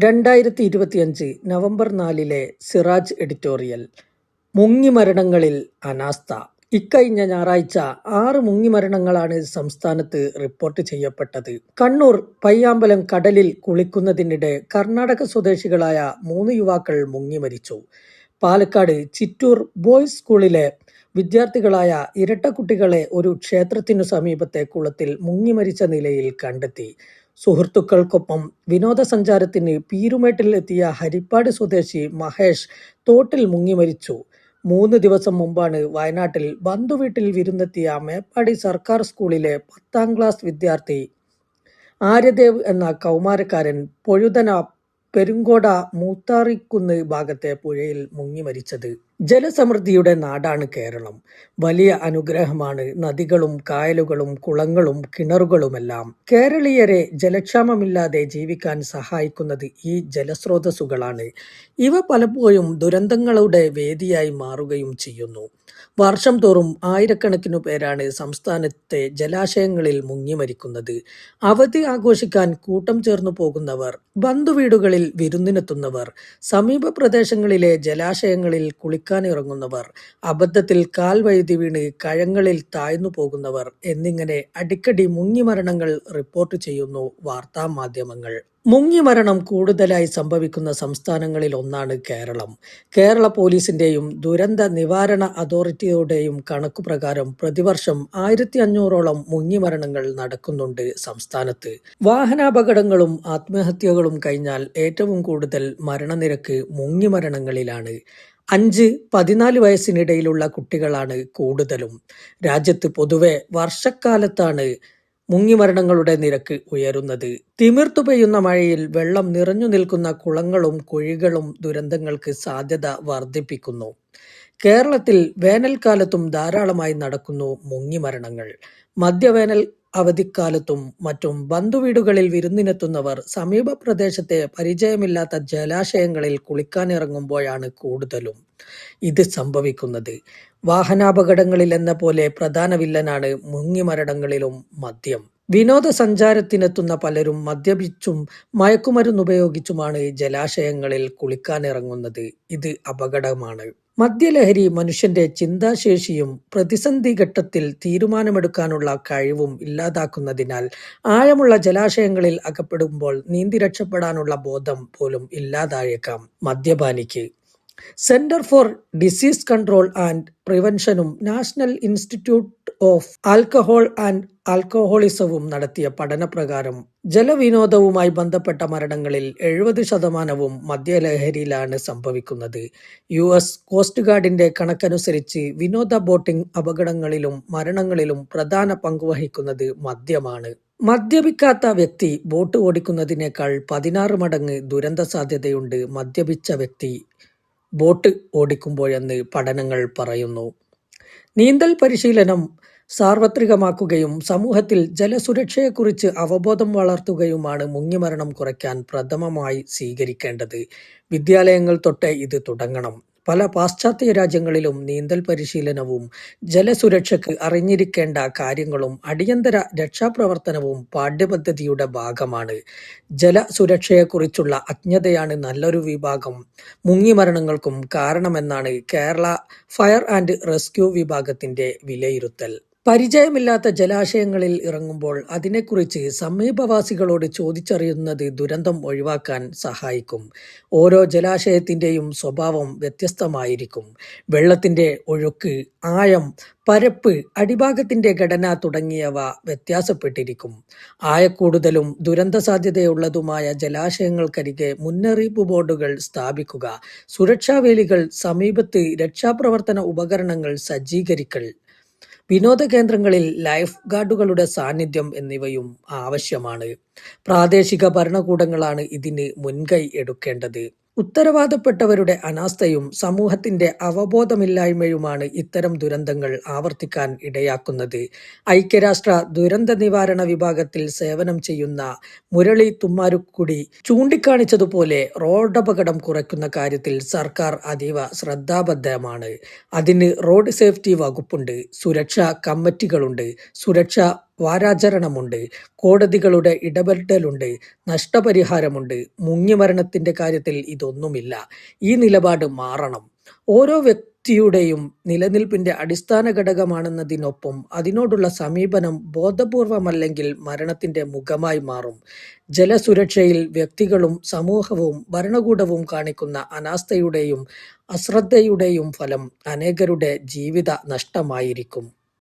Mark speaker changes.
Speaker 1: രണ്ടായിരത്തി ഇരുപത്തിയഞ്ച് നവംബർ നാലിലെ സിറാജ് എഡിറ്റോറിയൽ മുങ്ങിമരണങ്ങളിൽ അനാസ്ഥ. ഇക്കഴിഞ്ഞ ഞായറാഴ്ച ആറ് മുങ്ങിമരണങ്ങളാണ് സംസ്ഥാനത്ത് റിപ്പോർട്ട് ചെയ്യപ്പെട്ടത്. കണ്ണൂർ പയ്യാമ്പലം കടലിൽ കുളിക്കുന്നതിനിടെ കർണാടക സ്വദേശികളായ മൂന്ന് യുവാക്കൾ മുങ്ങി മരിച്ചു. പാലക്കാട് ചിറ്റൂർ ബോയ്സ് സ്കൂളിലെ വിദ്യാർത്ഥികളായ ഇരട്ടക്കുട്ടികളെ ഒരു ക്ഷേത്രത്തിനു സമീപത്തെ കുളത്തിൽ മുങ്ങി മരിച്ച നിലയിൽ കണ്ടെത്തി. സുഹൃത്തുക്കൾക്കൊപ്പം വിനോദസഞ്ചാരത്തിന് പീരുമേട്ടിൽ എത്തിയ ഹരിപ്പാട് സ്വദേശി മഹേഷ് തോട്ടിൽ മുങ്ങി മരിച്ചു. മൂന്ന് ദിവസം മുമ്പാണ് വയനാട്ടിൽ ബന്ധുവീട്ടിൽ വിരുന്നെത്തിയ മേപ്പാടി സർക്കാർ സ്കൂളിലെ പത്താം ക്ലാസ് വിദ്യാർത്ഥി ആര്യദേവ് എന്ന കൗമാരക്കാരൻ പൊഴുതന പെരുങ്കോട മൂത്താറിക്കുന്ന് ഭാഗത്തെ പുഴയിൽ മുങ്ങി മരിച്ചത്. ജലസമൃദ്ധിയുടെ നാടാണ് കേരളം. വലിയ അനുഗ്രഹമാണ് നദികളും കായലുകളും കുളങ്ങളും കിണറുകളുമെല്ലാം. കേരളീയരെ ജലക്ഷാമമില്ലാതെ ജീവിക്കാൻ സഹായിക്കുന്നത് ഈ ജലസ്രോതസ്സുകളാണ്. ഇവ പലപ്പോഴും ദുരന്തങ്ങളുടെ വേദിയായി മാറുകയും ചെയ്യുന്നു. വർഷം തോറും ആയിരക്കണക്കിനു പേരാണ് സംസ്ഥാനത്തെ ജലാശയങ്ങളിൽ മുങ്ങിമരിക്കുന്നത്. അവധി ആഘോഷിക്കാൻ കൂട്ടം ചേർന്നു പോകുന്നവർ ബന്ധുവീടുകളിൽ വിരുന്നിനെത്തുന്നവർ സമീപ പ്രദേശങ്ങളിലെ ജലാശയങ്ങളിൽ കുളിക്കാനിറങ്ങുന്നവർ അബദ്ധത്തിൽ കാൽ വഴുതി വീണ് കഴങ്ങളിൽ താഴ്ന്നു പോകുന്നവർ എന്നിങ്ങനെ അടിക്കടി മുങ്ങിമരണങ്ങൾ റിപ്പോർട്ട് ചെയ്യുന്നു വാർത്താ മാധ്യമങ്ങൾ. മുങ്ങിമരണം കൂടുതലായി സംഭവിക്കുന്ന സംസ്ഥാനങ്ങളിൽ ഒന്നാണ് കേരളം. കേരള പോലീസിന്റെയും ദുരന്ത നിവാരണ അതോറിറ്റിയുടെയും കണക്കു പ്രകാരം പ്രതിവർഷം ആയിരത്തി അഞ്ഞൂറോളം മുങ്ങിമരണങ്ങൾ നടക്കുന്നുണ്ട് സംസ്ഥാനത്ത്. വാഹനാപകടങ്ങളും ആത്മഹത്യകളും കഴിഞ്ഞാൽ ഏറ്റവും കൂടുതൽ മരണനിരക്ക് മുങ്ങിമരണങ്ങളിലാണ്. അഞ്ച് പതിനാല് വയസ്സിനിടയിലുള്ള കുട്ടികളാണ് കൂടുതലും. രാജ്യത്ത് പൊതുവെ വർഷക്കാലത്താണ് മുങ്ങിമരണങ്ങളുടെ നിരക്ക് ഉയരുന്നത്. തിമിർത്തു പെയ്യുന്ന മഴയിൽ വെള്ളം നിറഞ്ഞു നിൽക്കുന്ന കുളങ്ങളും കുഴികളും ദുരന്തങ്ങൾക്ക് സാധ്യത വർദ്ധിപ്പിക്കുന്നു. കേരളത്തിൽ വേനൽക്കാലത്തും ധാരാളമായി നടക്കുന്നു മുങ്ങിമരണങ്ങൾ. മധ്യവേനൽ അവധിക്കാലത്തും മറ്റും ബന്ധുവീടുകളിൽ വിരുന്നിനെത്തുന്നവർ സമീപ പ്രദേശത്തെ പരിചയമില്ലാത്ത ജലാശയങ്ങളിൽ കുളിക്കാനിറങ്ങുമ്പോഴാണ് കൂടുതലും ഇത് സംഭവിക്കുന്നത്. വാഹനാപകടങ്ങളിൽ എന്ന പോലെ പ്രധാന വില്ലനാണ് മുങ്ങിമരണങ്ങളിലും മദ്യം. വിനോദസഞ്ചാരത്തിനെത്തുന്ന പലരും മദ്യപിച്ചും മയക്കുമരുന്നുപയോഗിച്ചുമാണ് ജലാശയങ്ങളിൽ കുളിക്കാനിറങ്ങുന്നത്. ഇത് അപകടമാണ്. മദ്യലഹരി മനുഷ്യന്റെ ചിന്താശേഷിയും പ്രതിസന്ധി ഘട്ടത്തിൽ തീരുമാനമെടുക്കാനുള്ള കഴിവും ഇല്ലാതാക്കുന്നതിനാൽ ആഴമുള്ള ജലാശയങ്ങളിൽ അകപ്പെടുമ്പോൾ നീന്തി രക്ഷപ്പെടാനുള്ള ബോധം പോലും ഇല്ലാതായേക്കാം മദ്യപാനിക്ക്. Centre for disease control and പ്രിവെൻഷനും national institute of alcohol and ആൽക്കഹോളിസവും നടത്തിയ പഠനപ്രകാരം ജലവിനോദവുമായി ബന്ധപ്പെട്ട മരണങ്ങളിൽ എഴുപത് ശതമാനവും മദ്യലഹരിയിലാണ് സംഭവിക്കുന്നത്. യു എസ് കോസ്റ്റ് ഗാർഡിന്റെ കണക്കനുസരിച്ച് വിനോദ ബോട്ടിംഗ് അപകടങ്ങളിലും മരണങ്ങളിലും പ്രധാന പങ്കുവഹിക്കുന്നത് മദ്യമാണ്. മദ്യപിക്കാത്ത വ്യക്തി ബോട്ട് ഓടിക്കുന്നതിനേക്കാൾ പതിനാറ് മടങ്ങ് ദുരന്ത സാധ്യതയുണ്ട് മദ്യപിച്ച വ്യക്തി ബോട്ട് ഓടിക്കുമ്പോഴെന്ന് പഠനങ്ങൾ പറയുന്നു. നീന്തൽ പരിശീലനം സാർവത്രികമാക്കുകയും സമൂഹത്തിൽ ജലസുരക്ഷയെക്കുറിച്ച് അവബോധം വളർത്തുകയുമാണ് മുങ്ങിമരണം കുറയ്ക്കാൻ പ്രഥമമായി സ്വീകരിക്കേണ്ടത്. വിദ്യാലയങ്ങൾ തൊട്ട് ഇത് തുടങ്ങണം. പല പാശ്ചാത്യ രാജ്യങ്ങളിലും നീന്തൽ പരിശീലനവും ജലസുരക്ഷയ്ക്ക് അറിഞ്ഞിരിക്കേണ്ട കാര്യങ്ങളും അടിയന്തര രക്ഷാപ്രവർത്തനവും പാഠ്യപദ്ധതിയുടെ ഭാഗമാണ്. ജലസുരക്ഷയെക്കുറിച്ചുള്ള അജ്ഞതയാണ് നല്ലൊരു വിഭാഗം. മുങ്ങിമരണങ്ങൾക്കും കാരണമെന്നാണ് കേരള ഫയർ ആൻഡ് റെസ്ക്യൂ വിഭാഗത്തിന്റെ വിലയിരുത്തൽ. പരിചയമില്ലാത്ത ജലാശയങ്ങളിൽ ഇറങ്ങുമ്പോൾ അതിനെക്കുറിച്ച് സമീപവാസികളോട് ചോദിച്ചറിയുന്നത് ദുരന്തം ഒഴിവാക്കാൻ സഹായിക്കും. ഓരോ ജലാശയത്തിന്റെയും സ്വഭാവം വ്യത്യസ്തമായിരിക്കും. വെള്ളത്തിന്റെ ഒഴുക്ക് ആഴം പരപ്പ് അടിഭാഗത്തിന്റെ ഘടന തുടങ്ങിയവ വ്യത്യാസപ്പെട്ടിരിക്കും. ആയക്കൂടുതലും ദുരന്ത സാധ്യതയുള്ളതുമായ ജലാശയങ്ങൾക്കരികെ മുന്നറിയിപ്പ് ബോർഡുകൾ സ്ഥാപിക്കുക സുരക്ഷാവേലികൾ സമീപത്ത് രക്ഷാപ്രവർത്തന ഉപകരണങ്ങൾ സജ്ജീകരിക്കൽ വിനോദ കേന്ദ്രങ്ങളിൽ ലൈഫ് ഗാർഡുകളുടെ സാന്നിധ്യം എന്നിവയും ആവശ്യമാണ്. പ്രാദേശിക ഭരണകൂടങ്ങളാണ് ഇതിന് മുൻകൈ എടുക്കേണ്ടത്. ഉത്തരവാദപ്പെട്ടവരുടെ അനാസ്ഥയും സമൂഹത്തിന്റെ അവബോധമില്ലായ്മയുമാണ് ഇത്തരം ദുരന്തങ്ങൾ ആവർത്തിക്കാൻ ഇടയാക്കുന്നത്. ഐക്യരാഷ്ട്ര ദുരന്ത നിവാരണ വിഭാഗത്തിൽ സേവനം ചെയ്യുന്ന മുരളി തുമ്മാരുക്കുടി ചൂണ്ടിക്കാണിച്ചതുപോലെ റോഡപകടം കുറയ്ക്കുന്ന കാര്യത്തിൽ സർക്കാർ അതീവ ശ്രദ്ധാബദ്ധമാണ്. അതിന് റോഡ് സേഫ്റ്റി വകുപ്പുണ്ട് സുരക്ഷാ കമ്മിറ്റികളുണ്ട് സുരക്ഷാ വാരാചരണമുണ്ട്. കോടതികളുടെ ഇടപെടലുണ്ട്. നഷ്ടപരിഹാരമുണ്ട്. മുങ്ങിമരണത്തിന്റെ കാര്യത്തിൽ ഇതൊന്നുമില്ല. ഈ നിലപാട് മാറണം. ഓരോ വ്യക്തിയുടെയും നിലനിൽപ്പിന്റെ അടിസ്ഥാന ഘടകമാണെന്നതിനൊപ്പം അതിനോടുള്ള സമീപനം ബോധപൂർവമല്ലെങ്കിൽ മരണത്തിന്റെ മുഖമായി മാറും. ജലസുരക്ഷയിൽ വ്യക്തികളും സമൂഹവും ഭരണകൂടവും കാണിക്കുന്ന അനാസ്ഥയുടെയും അശ്രദ്ധയുടെയും ഫലം അനേകരുടെ ജീവിത നഷ്ടമായിരിക്കും.